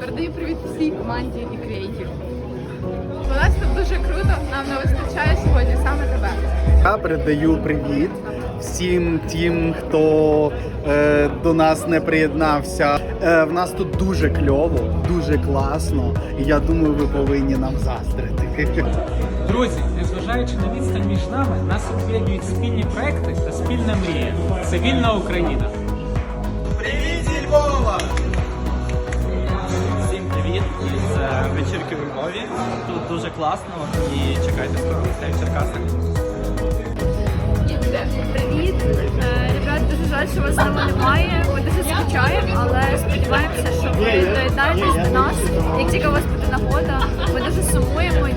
Передаю привіт всій команді і креатив. У нас тут дуже круто, нам не вистачає сьогодні саме тебе. Я передаю привіт всім тим, хто е, до нас не приєднався. Е, в нас тут дуже кльово, дуже класно. І я думаю, ви повинні нам заздрити. Друзі, незважаючи на відстань між нами, нас об'єднують спільні проекти та спільна мрія. Це вільна Україна. Привіт, вечірки в Львові. Тут дуже класно і чекайте скоро гостей в Черкасах. Привіт! Е, Ребят, дуже жаль, що вас з нами немає. Ми дуже скучаємо, але сподіваємося, що ви доєднаєтесь до нас. Як тільки у вас буде нагода, ми дуже сумуємо.